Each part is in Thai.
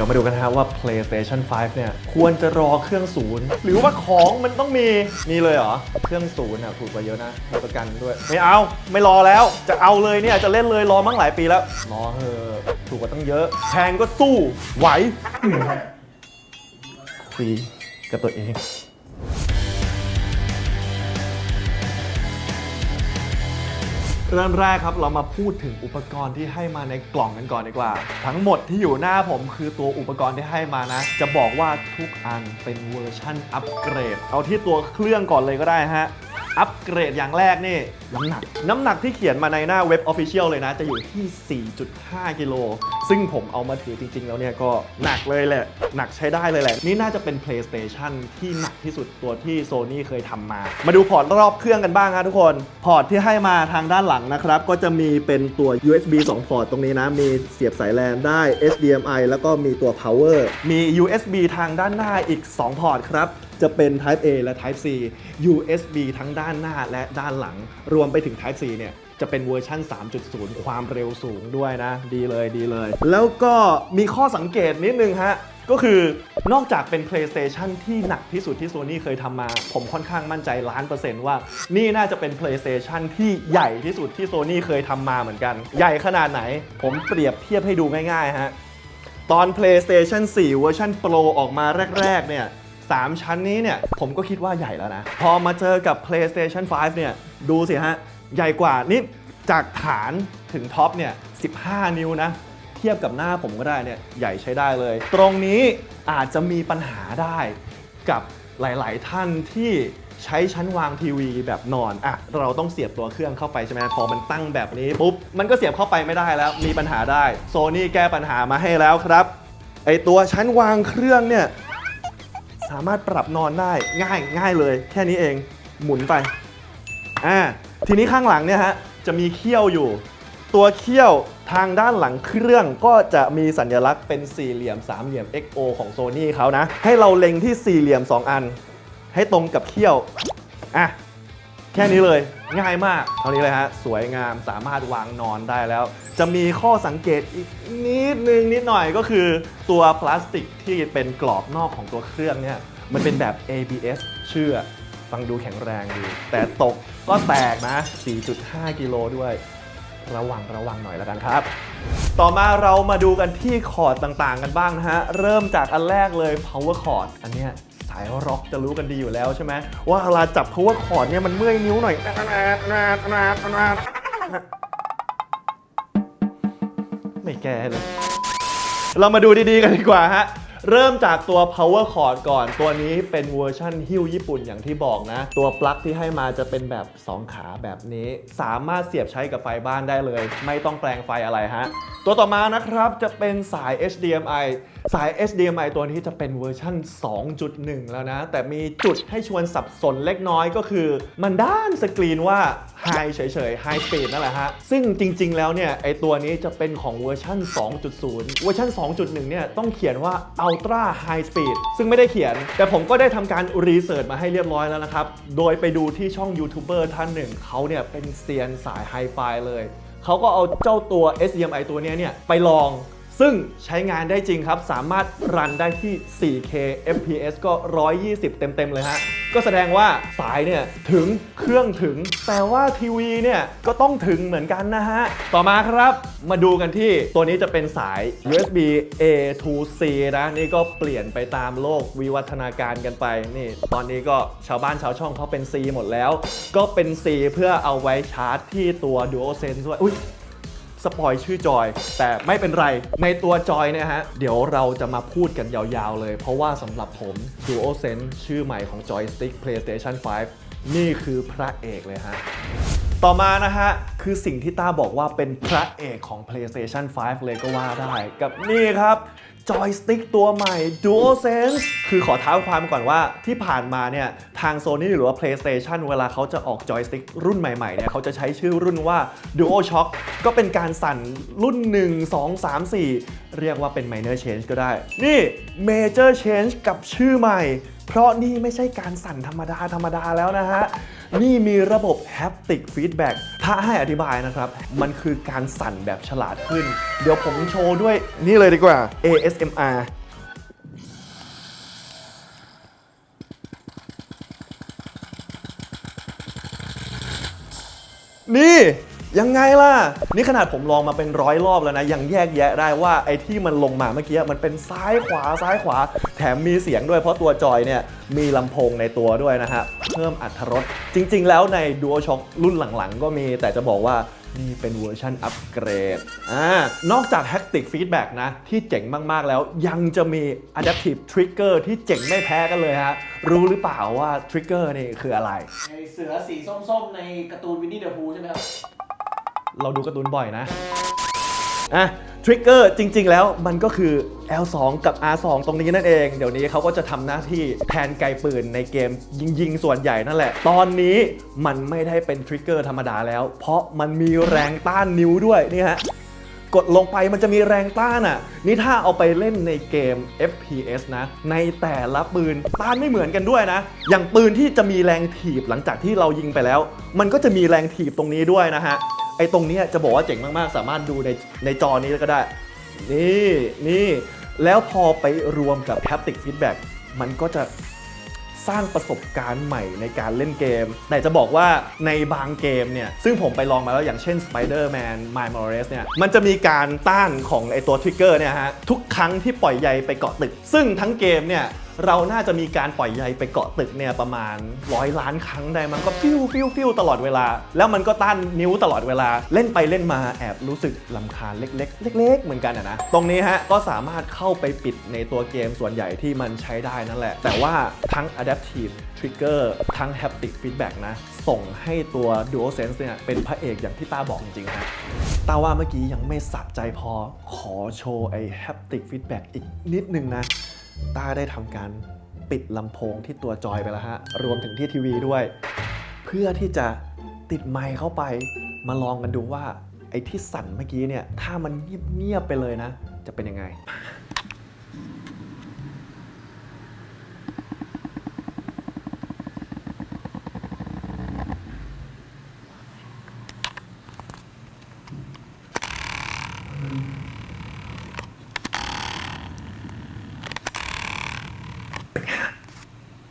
ดี๋ยวมาดูกันนะครับว่า PlayStation 5 เนี่ย ควรจะรอเครื่องศูนย์หรือว่าของมันต้องมีมีเลยเหรอ เครื่องศูนย์อะถูกกว่าเยอะนะมีประกันด้วย ไม่เอาไม่รอแล้วจะเอาเลยเนี่ยจะเล่นเลยรอมั่งหลายปีแล้วรอเถอะถูกกว่าตั้งเยอะแพงก็สู้ไหวคุยกับตัวเอง เริ่มแรกครับเรามาพูดถึงอุปกรณ์ที่ให้มาในกล่องกันก่อนดีกว่า ทั้งหมดที่อยู่หน้าผมคือตัวอุปกรณ์ที่ให้มานะ จะบอกว่าทุกอันเป็นเวอร์ชั่นอัปเกรด เอาที่ตัวเครื่องก่อนเลยก็ได้ฮะ อัปเกรดอย่างแรกนี่น้ำหนัก น้ำหนักที่เขียนมาในหน้าเว็บ Official เลยนะ จะอยู่ที่ 4.5 กิโล ซึ่งผมเอามาถือจริง ๆ แล้วเนี่ยก็หนักเลยแหละ หนักใช้ได้เลยแหละ นี่น่าจะเป็น PlayStation ที่หนักที่สุดตัวที่ Sony เคยทำมา มาดูพอร์ตรอบเครื่องกันบ้างครับทุกคน พอร์ตที่ให้มาทางด้านหลังนะครับ ก็จะมีเป็นตัว USB 2 พอร์ตตรงนี้นะ มีเสียบสายแลนได้ HDMI แล้วก็มีตัว power มี USB ทางด้านหน้าอีก 2 พอร์ตครับ จะเป็น Type A และ Type C USB ทั้งด้านหน้าและด้านหลัง รวมไปถึง Type C เนี่ยจะเป็นเวอร์ชั่น 3.0 ความเร็วสูงด้วยนะ ดีเลยดีเลย แล้วก็มีข้อสังเกตนิดนึงฮะ ก็คือนอกจากเป็น PlayStation ที่หนักที่สุดที่ Sony เคยทำมา ผมค่อนข้างมั่นใจล้านเปอร์เซ็นต์ว่า นี่น่าจะเป็น PlayStation ที่ใหญ่ที่สุดที่ Sony เคยทำมาเหมือนกัน ใหญ่ขนาดไหน ผมเปรียบเทียบให้ดูง่ายๆฮะ ตอน PlayStation 4 เวอร์ชัน Pro ออกมาแรก ๆ เนี่ย 3 ชั้นนี้เนี่ย ผมก็คิดว่าใหญ่แล้วนะ พอมาเจอกับ PlayStation 5 เนี่ย ดูสิฮะ ใหญ่กว่านี่จากฐานถึงท็อปเนี่ย 15 นิ้วนะ เทียบกับหน้าผมก็ได้เนี่ย ใหญ่ใช้ได้เลย ตรงนี้อาจจะมีปัญหาได้กับหลาย ๆ ท่านที่ใช้ชั้นวางทีวีแบบนอน อะ เราต้องเสียบตัวเครื่องเข้าไปใช่ไหมพอมันตั้งแบบนี้ปุ๊บ มันก็เสียบเข้าไปไม่ได้แล้ว มีปัญหาได้ โซนี่แก้ปัญหามาให้แล้วครับ ไอตัวชั้นวางเครื่องเนี่ย สามารถปรับนอนได้ง่ายง่ายเลย แค่นี้เองหมุนไปอ่าทีนี้ข้างหลังเนี่ยฮะจะมีเขี้ยวอยู่ ตัวเขี้ยวทางด้านหลังเครื่องก็จะมีสัญลักษณ์เป็นสี่เหลี่ยมสามเหลี่ยม XO ของ Sony เขานะ ให้เราเล็งที่สี่เหลี่ยม 2 อัน ให้ตรงกับเขี้ยวอะ แค่นี้เลยง่ายมาก เท่านี้เลยฮะ สวยงามสามารถวางนอนได้แล้ว จะมีข้อสังเกตอีกนิดนึงนิดหน่อยก็คือตัวพลาสติกที่เป็นกรอบนอกของตัวเครื่องเนี่ยมันเป็นแบบ ABS เชื่อฟังดูแข็งแรงดีแต่ตกก็แตกนะ 4.5 กิโลด้วย ระวังระวังหน่อยแล้วกันครับ ต่อมาเรามาดูกันที่คอร์ดต่างๆ กันบ้างนะฮะ เริ่มจากอันแรกเลย power chord อันเนี้ย สายร็อกจะรู้กันดีอยู่แล้วใช่ไหมว่าเวลาจับ power chord เนี่ยมันเมื่อยนิ้วหน่อยไม่แก้เลย เรามาดูดีๆกันดีกว่าฮะเริ่มจากตัว power cord ก่อน ตัวนี้เป็นเวอร์ชั่นฮิ้วญี่ปุ่นอย่างที่บอกนะ ตัวปลั๊กที่ให้มาจะเป็นแบบ 2 ขาแบบนี้ สามารถเสียบใช้กับไฟบ้านได้เลย ไม่ต้องแปลงไฟอะไรฮะ ตัวต่อมานะครับจะเป็นสาย HDMI สาย HDMI ตัวนี้จะเป็นเวอร์ชั่น 2.1 แล้วนะ แต่มีจุดให้ชวนสับสนเล็กน้อยก็คือ มันด้านสกรีนว่า High เฉยๆ High Speed นั่นแหละฮะ ซึ่งจริง ๆ แล้วเนี่ยไอตัวนี้จะเป็นของเวอร์ชัน2.0 เวอร์ชัน2.1 เนี่ยต้องเขียนว่า Ultra High Speed ซึ่งไม่ได้เขียน แต่ผมก็ได้ทำการรีเสิร์ชมาให้เรียบร้อยแล้วนะครับ โดยไปดูที่ช่องยูทูบเบอร์ท่านหนึ่งเขาเนี่ยเป็นเซียนสายไฮไฟเลยเขาก็เอาเจ้าตัว SDMI ตัวนี้เนี่ยไปลอง ซึ่งใช้งานได้จริงครับ สามารถรันได้ที่ 4K FPS ก็ 120 เต็ม ๆ เลยฮะ ก็แสดงว่าสายเนี่ย ถึงเครื่องถึง แต่ว่าทีวีเนี่ย ก็ต้องถึงเหมือนกันนะฮะ ต่อมาครับมาดูกันที่ตัวนี้จะเป็นสาย USB A to C นะ นี่ก็เปลี่ยนไปตามโลกวิวัฒนาการกันไป นี่ ตอนนี้ก็ชาวบ้านชาวช่องเขาเป็น C หมดแล้ว ก็เป็น C เพื่อเอาไว้ชาร์จที่ตัว DualSense ด้วยอุ๊ย สปอยชื่อจอย แต่ไม่เป็นไรในตัวจอยเนี่ยฮะ เดี๋ยวเราจะมาพูดกันยาวๆเลย เพราะว่าสำหรับผม DualSense ชื่อใหม่ของ Joystick PlayStation 5 นี่คือพระเอกเลยฮะต่อมานะฮะ คือสิ่งที่ต้าบอกว่าเป็นพระเอกของ PlayStation 5 เลยก็ว่าได้ กับนี่ครับ จอยสติ๊กตัวใหม่ DualSense คือขอเท้าความก่อนว่าที่ผ่านมาเนี่ย ทาง Sony หรือว่า PlayStation เวลาเขาจะออกจอยสติ๊กรุ่นใหม่ๆเนี่ยเขาจะใช้ชื่อรุ่นว่า DualShock ก็เป็นการสั่นรุ่น 1 2 3 4 เรียกว่าเป็น minor change ก็ได้ นี่ major change กับชื่อใหม่ เพราะนี่ไม่ใช่การสั่นธรรมดาธรรมดาแล้วนะฮะ นี่มีระบบ haptic feedback ทถ้าให้อธิบายนะครับ มันคือการสั่นแบบฉลาดขึ้น เดี๋ยวผมโชว์ด้วยนี่เลยดีกว่า ASMR นี่ยังไงล่ะ นี่ขนาดผมลองมาเป็นร้อยรอบแล้วนะ ยังแยกแยะได้ว่าไอ้ที่มันลงมาเมื่อกี้มันเป็นซ้ายขวาซ้ายขวา แถมมีเสียงด้วยเพราะตัวจอยเนี่ยมีลำโพงในตัวด้วยนะฮะ เพิ่มอัตรถรสจริง ๆ แล้วใน DualShock รุ่นหลังๆ ก็มีแต่จะบอกว่านี่เป็นเวอร์ชันอัปเกรดอ่านอกจาก Haptic Feedback นะ ที่เจ๋งมาก ๆ แล้วยังจะมี Adaptive Trigger ที่เจ๋งไม่แพ้กันเลยฮะ รู้หรือเปล่าว่า Trigger นี่คืออะไร ไอเสือสีส้มๆ ในการ์ตูนวินนี่เดอะพูใช่ไหมครับ เราดูการ์ตูนบ่อยนะอะ ทริกเกอร์จริง ๆ แล้วมันก็คือ L2 กับ R2 ตรงนี้นั่นเอง เดี๋ยวนี้เขาก็จะทำหน้าที่แทนไกปืนในเกมยิง ๆ ส่วนใหญ่นั่นแหละ ตอนนี้มันไม่ได้เป็นทริกเกอร์ธรรมดาแล้ว เพราะมันมีแรงต้านนิ้วด้วยนี่ฮะกดลงไปมันจะมีแรงต้านอะ นี่ถ้าเอาไปเล่นในเกม FPS นะ ในแต่ละปืนต้านไม่เหมือนกันด้วยนะ อย่างปืนที่จะมีแรงถีบหลังจากที่เรายิงไปแล้ว มันก็จะมีแรงถีบตรงนี้ด้วยนะฮะ ไอ้ตรงเนี้ยจะบอกว่าเจ๋งมากๆ สามารถดูในในจอนี้ก็ได้ นี่นี่ แล้วพอไปรวมกับ haptic feedback มันก็จะสร้างประสบการณ์ใหม่ในการเล่นเกม แต่จะบอกว่าในบางเกมเนี่ย ซึ่งผมไปลองมาแล้วอย่างเช่น Spider-Man m i l e Morales เนี่ย มันจะมีการต้านของไอตัวทริกเกอร์เนี่ยฮะ ทุกครั้งที่ปล่อยใยไปเกาะตึก ซึ่งทั้งเกมเนี่ย เราน่าจะมีการปล่อยใยไปเกาะตึกเนี่ยประมาณร้อยล้านครั้งได้มันก็ฟิวฟิวฟิวตลอดเวลา แล้วมันก็ต้านนิ้วตลอดเวลาเล่นไปเล่นมาแอบรู้สึกลำคาญเล็กๆเล็ก ๆ เหมือนกันนะตรงนี้ฮะก็สามารถเข้าไปปิดในตัวเกมส่วนใหญ่ที่มันใช้ได้นั่นแหละ แต่ว่าทั้ง adaptive trigger ทั้ง haptic feedback นะ ส่งให้ตัว DualSense เนี่ยเป็นพระเอกอย่างที่ต้าบอกจริงๆฮะต้าว่าเมื่อกี้ยังไม่สะใจพอขอโชว์ไอ้ haptic feedback อีกนิดนึงนะ ต้าได้ทำการปิดลำโพงที่ตัวจอยไปแล้วฮะ รวมถึงที่ทีวีด้วย เพื่อที่จะติดไมค์เข้าไป มาลองกันดูว่า ไอ้ที่สั่นเมื่อกี้เนี่ย ถ้ามันเงียบๆไปเลยนะ จะเป็นยังไง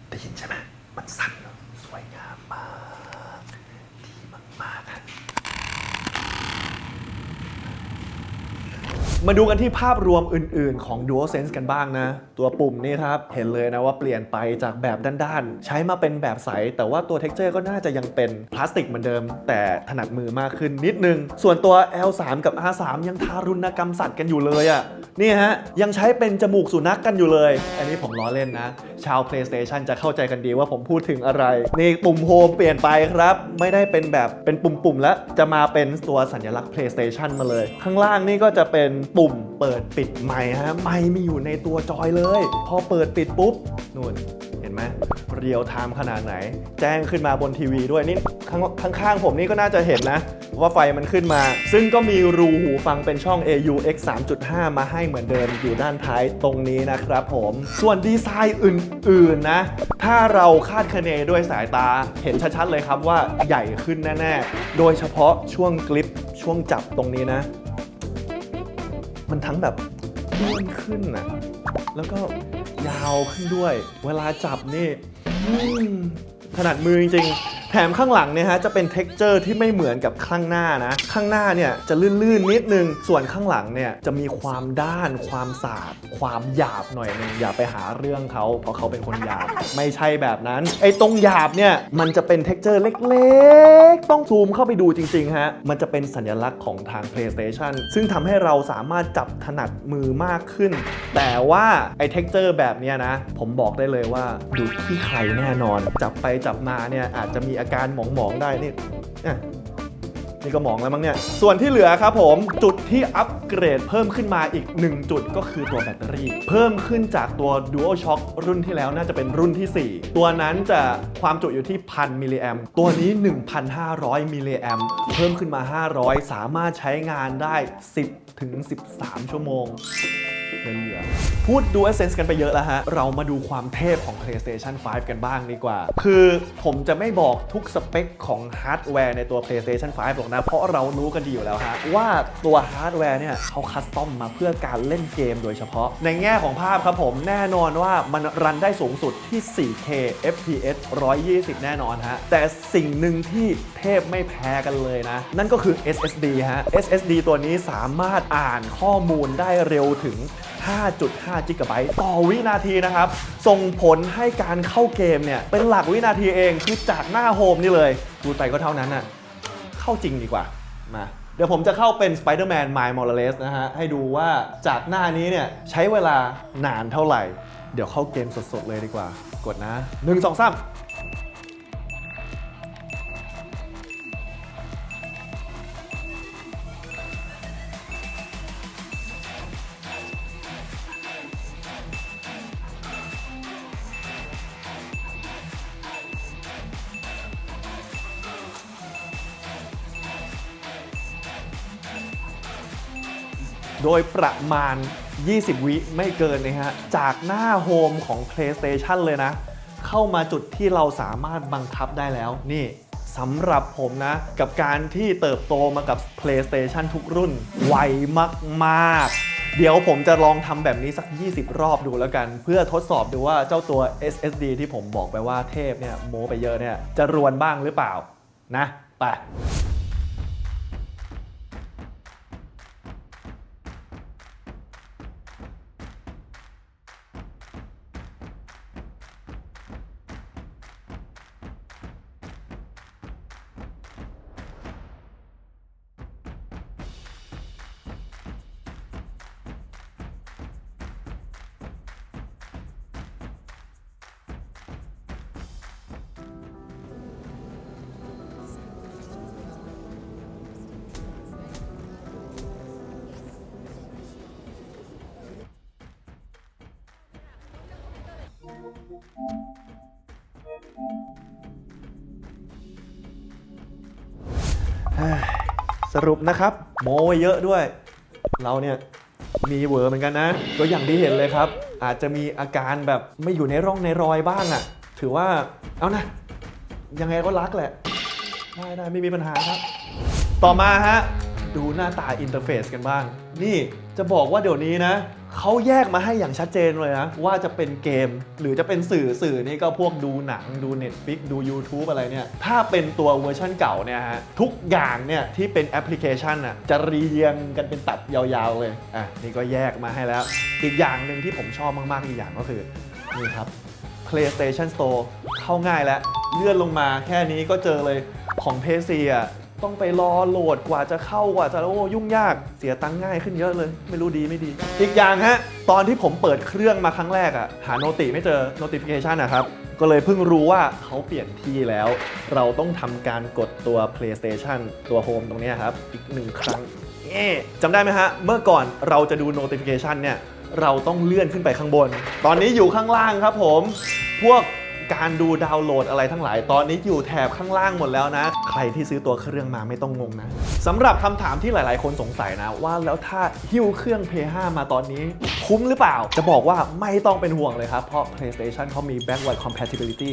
ได้ยินใช่ไหม มันสั่นเนอะสวยงามมาก ดีมากๆอะ มาดูกันที่ภาพรวมอื่นๆ ของ DualSense กันบ้างนะ ตัวปุ่มนี่ครับเห็นเลยนะว่าเปลี่ยนไปจากแบบด้านๆ ใช้มาเป็นแบบใส แต่ว่าตัว texture ก็น่าจะยังเป็นพลาสติกเหมือนเดิม แต่ถนัดมือมากขึ้นนิดนึง ส่วนตัว L3 กับ R3 ยังทารุณกรรมสัตว์กันอยู่เลยอะ่ะนี่ฮะ ยังใช้เป็นจมูกสุนัขกันอยู่เลย อันนี้ผมล้อเล่นนะ ชาว PlayStation จะเข้าใจกันดีว่าผมพูดถึงอะไร นี่ปุ่มโฮมเปลี่ยนไปครับ ไม่ได้เป็นแบบเป็นปุ่มๆแล้วจะมาเป็นตัวสัญลักษณ์ PlayStation มาเลย ข้างล่างนี่ก็จะเป็นปุ่มเปิดปิดไมค์ฮะไมค์มีอยู่ในตัวจอยเลย พอเปิดปิดปุ๊บนู่นเห็นไหมเรียลไทม์ขนาดไหน แจ้งขึ้นมาบนทีวีด้วยนี่ข้างข้างผมนี่ก็น่าจะเห็นนะ ว่าไฟมันขึ้นมา ซึ่งก็มีรูหูฟังเป็นช่อง AUX 3.5 มาให้เหมือนเดิมอยู่ด้านท้ายตรงนี้นะครับผม ส่วนดีไซน์อื่น ๆ นะ ถ้าเราคาดคะเนด้วยสายตาเห็นชัด ๆ เลยครับว่าใหญ่ขึ้นแน่ ๆ โดยเฉพาะช่วงกลิปช่วงจับตรงนี้นะ มันทั้งแบบอ้วนขึ้นนะแล้วก็ยาวขึ้นด้วย เวลาจับนี่ถนัดมือจริงๆ แถมข้างหลังเนี่ยฮะจะเป็น t e x t อร์ที่ไม่เหมือนกับข้างหน้านะ ข้างหน้าเนี่ยจะลื่นๆนิดนึง ส่วนข้างหลังเนี่ยจะมีความด้าน ความสาบความหยาบหน่อยนึงอย่าไปหาเรื่องเขาเพราะเขาเป็นคนหยาบ ไม่ใช่แบบนั้น ไอ้ตรงหยาบเนี่ยมันจะเป็น t e x t อร์เล็กๆ ต้องซูมเข้าไปดูจริงๆฮะมันจะเป็นสัญลักษณ์ของทาง PlayStation ซึ่งทำให้เราสามารถจับถนัดมือมากขึ้น แต่ว่าไอ้ t e x t อร์แบบเนี้ยนะ ผมบอกได้เลยว่าดูที่ใครแน่นอน จับไปจับมาเนี่ยอาจจะมีอาการหมองๆได้นี่อะนี่ก็หมองแล้วมั้งเนี่ย ส่วนที่เหลือครับผม จุดที่อัปเกรดเพิ่มขึ้นมาอีก 1 จุดก็คือตัวแบตเตอรี่ เพิ่มขึ้นจากตัว DualShock รุ่นที่แล้วน่าจะเป็นรุ่นที่ 4 ตัวนั้นจะความจุอยู่ที่ 1,000มิลลิแอมตัวนี้ 1,500มิลลิแอมเพิ่มขึ้นมา 500 สามารถใช้งานได้ 10ถึง13 ชั่วโมง เหลือพูด DualSense กันไปเยอะแล้วฮะ เรามาดูความเทพของ PlayStation 5 กันบ้างดีกว่า คือผมจะไม่บอกทุกสเปคของฮาร์ดแวร์ในตัว PlayStation 5 หรอกนะ เพราะเรารู้กันดีอยู่แล้วฮะ ว่าตัวฮาร์ดแวร์เนี่ยเขาคัสตอมมาเพื่อการเล่นเกมโดยเฉพาะ ในแง่ของภาพครับผมแน่นอนว่ามันรันได้สูงสุดที่ 4K FPS 120 แน่นอนฮะ แต่สิ่งหนึ่งที่เทพไม่แพ้กันเลยนะ นั่นก็คือ SSD ฮะ SSD ตัวนี้สามารถอ่านข้อมูลได้เร็วถึง 5.5จิกะไบต์ต่อวินาทีนะครับ ส่งผลให้การเข้าเกมเนี่ย เป็นหลักวินาทีเองคือจากหน้าโฮมนี่เลยดูไปก็เท่านั้นน่ะเข้าจริงดีกว่ามาเดี๋ยวผมจะเข้าเป็น Spider-Man Miles Morales นะฮะ ให้ดูว่าจากหน้านี้เนี่ย ใช้เวลานานเท่าไหร่ เดี๋ยวเข้าเกมสดๆเลยดีกว่า กดนะ 1 2 3 โดยประมาณ 20 วิไม่เกินนะฮะ จากหน้าโฮมของ PlayStation เลยนะ เข้ามาจุดที่เราสามารถบังคับได้แล้ว นี่สำหรับผมนะ กับการที่เติบโตมากับ PlayStation ทุกรุ่น ไวมาก ๆ เดี๋ยวผมจะลองทำแบบนี้สัก 20 รอบดูแล้วกัน เพื่อทดสอบดูว่าเจ้าตัว SSD ที่ผมบอกไปว่าเทพเนี่ยโมไปเยอะเนี่ยจะรวนบ้างหรือเปล่านะ ไป สรุปนะครับ โมไว้เยอะด้วย เราเนี่ยมีเวอร์เหมือนกันนะ ก็อย่างที่เห็นเลยครับ อาจจะมีอาการแบบไม่อยู่ในร่องในรอยบ้างอะ่ะ ถือว่าเอานะยังไงก็รักแหละ ได้ได้ไม่มีปัญหาครับ ต่อมาฮะ ดูหน้าตาอินเทอร์เฟซกันบ้าง นี่จะบอกว่าเดี๋ยวนี้นะ เขาแยกมาให้อย่างชัดเจนเลยนะ ว่าจะเป็นเกม หรือจะเป็นสื่อสื่อนี่ก็พวกดูหนังดู Netflix ดู YouTube อะไรเนี่ย ถ้าเป็นตัวเวอร์ชันเก่าเนี่ยฮะ ทุกอย่างเนี่ยที่เป็นแอปพลิเคชันอะจะเรียงกันเป็นตับยาวๆเลย อะ นี่ก็แยกมาให้แล้ว อีกอย่างหนึ่งที่ผมชอบมากๆอีกอย่างก็คือนี่ครับ PlayStation Store เข้าง่ายแล้ว เลื่อนลงมาแค่นี้ก็เจอเลยของ p พ c อะ ต้องไปรอโหลดกว่าจะเข้ากว่าจะโอ้ยุ่งยากเสียตังค์ง่ายขึ้นเยอะเลย ไม่รู้ดีไม่ดี อีกอย่างฮะ ตอนที่ผมเปิดเครื่องมาครั้งแรกอะหาโนติไม่เจอ notification นะครับ ก็เลยเพิ่งรู้ว่าเขาเปลี่ยนที่แล้ว เราต้องทำการกดตัว PlayStation ตัว Home ตรงนี้ครับ อีกหนึ่งครั้งจำได้ไหมฮะ เมื่อก่อนเราจะดู notification เนี่ยเราต้องเลื่อนขึ้นไปข้างบน ตอนนี้อยู่ข้างล่างครับผม พวก การดูดาวน์โหลดอะไรทั้งหลาย ตอนนี้อยู่แถบข้างล่างหมดแล้วนะ ใครที่ซื้อตัวเครื่องมาไม่ต้องงงนะสำหรับคำถามที่หลาย ๆ คนสงสัยนะว่าแล้วถ้าหิ้วเครื่อง p 5มาตอนนี้ คุ้มหรือเปล่า จะบอกว่าไม่ต้องเป็นห่วงเลยครับ เพราะ PlayStation เขามี backward compatibility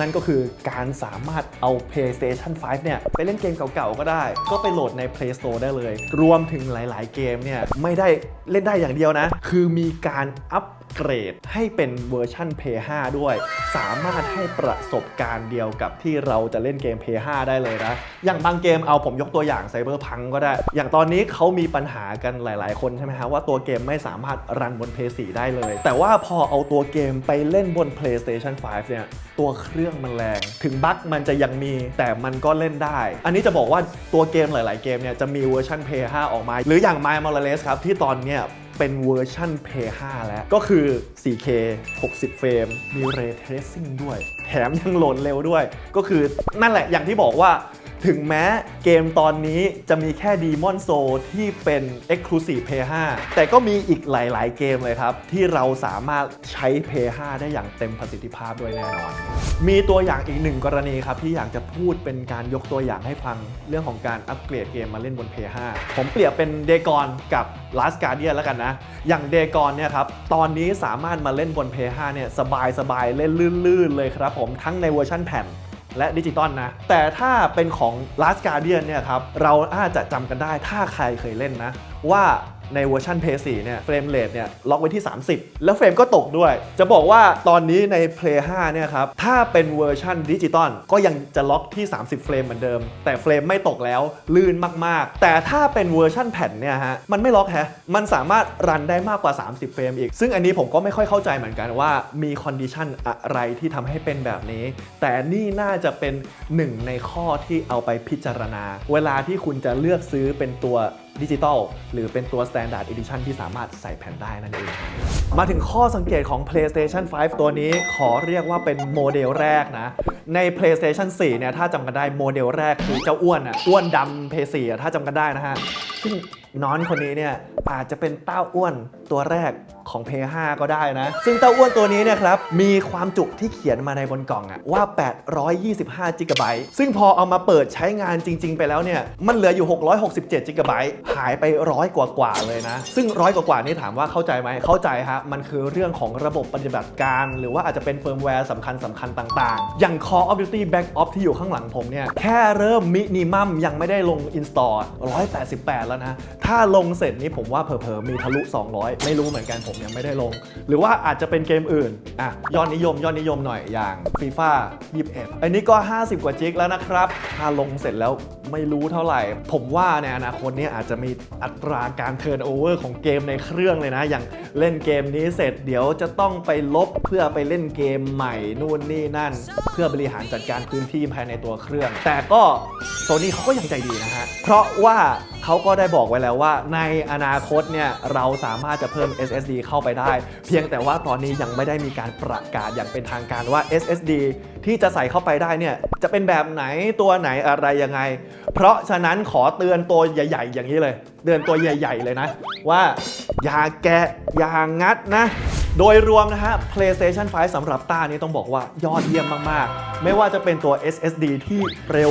นั่นก็คือการสามารถเอา PlayStation 5 เนี่ย ไปเล่นเกมเก่าๆ ก็ได้ ก็ไปโหลดใน Play Store ได้เลย รวมถึงหลายๆ เกมเนี่ย ไม่ได้เล่นได้อย่างเดียวนะ คือมีการอัปเกรดให้เป็นเวอร์ชัน p 5ด้วย สามารถให้ประสบการณ์เดียวกับที่เราจะเล่นเกม p 5ได้เลยนะ อย่างบางเกมเอาผมยกตัวอย่าง Cyberpunk ก็ได้ อย่างตอนนี้เขามีปัญหากันหลาย ๆ คนใช่ไหมฮะว่าตัวเกมไม่สามารถรันบน p 4ได้เลย แต่ว่าพอเอาตัวเกมไปเล่นบน PlayStation 5 เนี่ย ตัวเครื่องมันแรง ถึงบั๊กมันจะยังมีแต่มันก็เล่นได้ อันนี้จะบอกว่าตัวเกมหลาย ๆ เกมเนี่ยจะมีเวอร์ชัน p 5ออกมา หรืออย่าง Miles Morales ครับที่ตอนเนี้ย เป็นเวอร์ชัน p 5แล้ว ก็คือ 4K 60 เฟรม มี Ray Tracing ด้วย แถมยังโหลดเร็วด้วย ก็คือนั่นแหละอย่างที่บอกว่า ถึงแม้เกมตอนนี้จะมีแค่ Demon Soul ที่เป็น Exclusive Play 5 แต่ก็มีอีกหลาย ๆ เกมเลยครับ ที่เราสามารถใช้ Play 5 ได้อย่างเต็มประสิทธิภาพด้วยแน่นอน มีตัวอย่างอีกหนึ่งกรณีครับ ที่อยากจะพูดเป็นการยกตัวอย่างให้ฟังเรื่องของการอัปเกรดเกมมาเล่นบน Play 5 ผมเปรียบเป็นเดกอนกับ Last Guardian แล้วกันนะ อย่างเดกอนเนี่ยครับตอนนี้สามารถมาเล่นบน Play 5 เนี่ยสบายๆเล่นลื่นๆเลยครับผมทั้งในเวอร์ชันแผ่น และดิจิตอลนะ แต่ถ้าเป็นของ Last Guardian เนี่ยครับ เราอาจจะจำกันได้ถ้าใครเคยเล่นนะ ว่า ในเวอร์ชัน p 4เนี่ยเฟรมเรทเนี่ยล็อกไว้ที่ 30 แล้วเฟรมก็ตกด้วย จะบอกว่าตอนนี้ใน Play 5เนี่ยครับถ้าเป็นเวอร์ชันดิจิตอลก็ยังจะล็อกที่ 30 เฟรมเหมือนเดิม แต่เฟรมไม่ตกแล้วลื่นมากๆ แต่ถ้าเป็นเวอร์ชันแผ่นเนี่ยฮะมันไม่ล็อกแฮะมันสามารถรันได้มากกว่า 30 เฟรมอีก ซึ่งอันนี้ผมก็ไม่ค่อยเข้าใจเหมือนกันว่ามีคอนดิชันอะไรที่ทำให้เป็นแบบนี้ แต่นี่น่าจะเป็นหนึ่งในข้อที่เอาไปพิจารณา เวลาที่คุณจะเลือกซื้อเป็นตัว ดิจิตอลหรือเป็นตัว Standard Edition ที่สามารถใส่แผ่นได้นั่นเอง มาถึงข้อสังเกตของ PlayStation 5 ตัวนี้ขอเรียกว่าเป็นโมเดลแรกนะ ใน PlayStation 4 เนี่ย ถ้าจำกันได้โมเดลแรกคือเจ้าอ้วนอะอ้วนดำ p 4อ่ถ้าจำกันได้นะฮะซึ่งน้อนคนนี้เนี่ยอาจจะเป็นเต้าอ้วนตัวแรก ของ p 5ก็ได้นะ ซึ่งเต้าอ้วนตัวนี้เนี่ยครับ มีความจุที่เขียนมาในบนกล่องอะว่า 825จิกะไบต์ซึ่งพอเอามาเปิดใช้งานจริง ๆ ไปแล้วเนี่ย มันเหลืออยู่ 667จิกะไบต์หายไปร้อยกว่าๆเลยนะ ซึ่งร้อยกว่าๆนี่ถามว่าเข้าใจไหมเข้าใจฮะ มันคือเรื่องของระบบปฏิบัติการ หรือว่าอาจจะเป็นเฟิร์มแวร์สำคัญสำคัญต่าง ๆ อย่าง Call of Duty Black Ops ที่อยู่ข้างหลังผมเนี่ยแค่เริ่มมินิมัมยังไม่ได้ลง install 188 แล้วนะ ถ้าลงเสร็จนี่ผมว่าเผลอๆมีทะลุ 200 ไม่รู้เหมือนกันผมยังไม่ได้ลง หรือว่าอาจจะเป็นเกมอื่นอะยอดนิยมยอดนิยมหน่อยอย่าง FIFA 21อันนี้ก็ 50 กว่าจิกแล้วนะครับ ถ้าลงเสร็จแล้วไม่รู้เท่าไหร่ ผมว่าในอนาคตเนี่ยอาจจะมีอัตราการเทิร์นโอเวอร์ของเกมในเครื่องเลยนะ อย่างเล่นเกมนี้เสร็จเดี๋ยวจะต้องไปลบเพื่อไปเล่นเกมใหม่นู่นนี่นั่น เพื่อบริหารจัดการพื้นที่ภายในตัวเครื่อง แต่ก็โซนี่เขาก็ยังใจดีนะฮะเพราะว่า เขาก็ได้บอกไว้แล้วว่า ในอนาคตเนี่ยเราสามารถจะเพิ่ม SSD เข้าไปได้ เพียงแต่ว่าตอนนี้ยังไม่ได้มีการประกาศอย่างเป็นทางการว่า SSD ที่จะใส่เข้าไปได้เนี่ยจะเป็นแบบไหนตัวไหนอะไรยังไง เพราะฉะนั้นขอเตือนตัวใหญ่ ๆ อย่างนี้เลย เตือนตัวใหญ่ ๆ เลยนะ ว่าอย่าแกะอย่างัดนะโดยรวมนะฮะ PlayStation 5สำหรับต้านี้ต้องบอกว่ายอดเยี่ยมมาก ๆ ไม่ว่าจะเป็นตัว SSD ที่เร็ว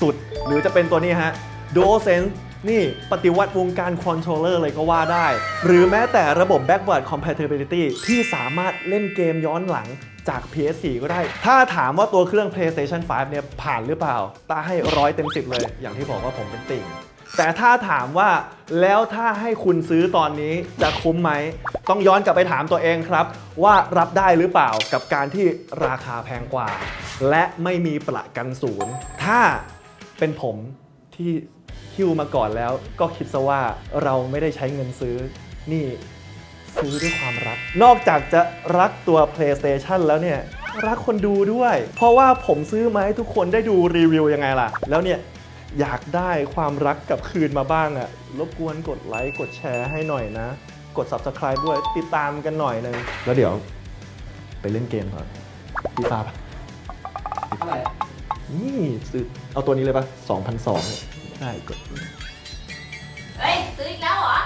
สุด ๆ หรือจะเป็นตัวนี้ฮะ DualSense นี่ปฏิวัติวงการคอนโทรลเลอร์เลยก็ว่าได้ หรือแม้แต่ระบบ backward compatibility ที่สามารถเล่นเกมย้อนหลังจาก PS4 ก็ได้ ถ้าถามว่าตัวเครื่อง PlayStation 5 เนี่ยผ่านหรือเปล่า ตาให้ร้อยเต็ม10เลย อย่างที่บอกว่าผมเป็นติ่ง แต่ถ้าถามว่าแล้วถ้าให้คุณซื้อตอนนี้จะคุ้มไหม ต้องย้อนกลับไปถามตัวเองครับ ว่ารับได้หรือเปล่ากับการที่ราคาแพงกว่า และไม่มีประกันศูนย์ ถ้าเป็นผมที่ ฮิวมาก่อนแล้ว ก็คิดซะว่าเราไม่ได้ใช้เงินซื้อ นี่ซื้อด้วยความรัก นอกจากจะรักตัว PlayStation แล้วเนี่ย รักคนดูด้วย เพราะว่าผมซื้อมาให้ทุกคนได้ดูรีวิวยังไงล่ะ แล้วเนี่ยอยากได้ความรักกลับคืนมาบ้างอะรบกวนกดไลค์กดแชร์ให้หน่อยนะ กด Subscribe ด้วยติดตามกันหน่อยนึงแล้วเดี๋ยว ไปเล่นเกมก่อนพี่ฟ้าปะเท่าไหร่อะนี่ซื้อเอาตัวนี้เลยปะ2,200 ใช่กด เฮ้ย ซื้ออีกแล้วเหรอ